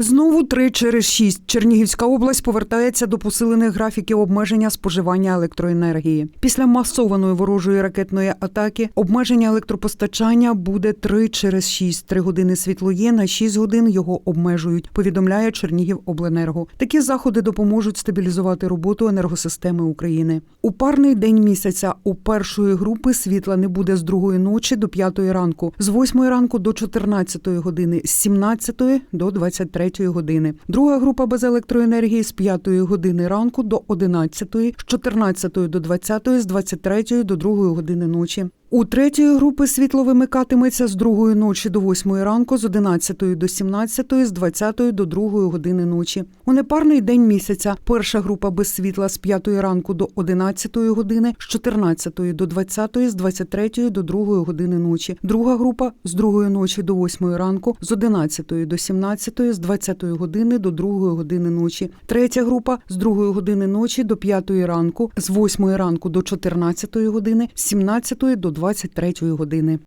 Знову три через шість. Чернігівська область повертається до посилених графіків обмеження споживання електроенергії. Після масованої ворожої ракетної атаки обмеження електропостачання буде три через шість. Три години світло є, на шість годин його обмежують. Повідомляє Чернігівобленерго. Такі заходи допоможуть стабілізувати роботу енергосистеми України. У парний день місяця у першої групи світла не буде з другої ночі до п'ятої ранку, з восьмої ранку до 14 години, з 17 до 23 години. Друга група без електроенергії з 5 години ранку до 11, з 14 до 20, з 23 до 2 години ночі. У третьої групи світло вимикатиметься з другої ночі до 8 ранку, з 11 до 17, з 20 до 2 години ночі. У непарний день місяця перша група без світла з 5 ранку до 11 години, з 14 до 20, з 23 до 2 години ночі. Друга група з 2 ночі до 8 ранку, з 11 до 17, з 20 години до 2 години ночі. Третя група з 2 години ночі до 5 ранку, з 8 ранку до 14 години, з 17 до 23 години.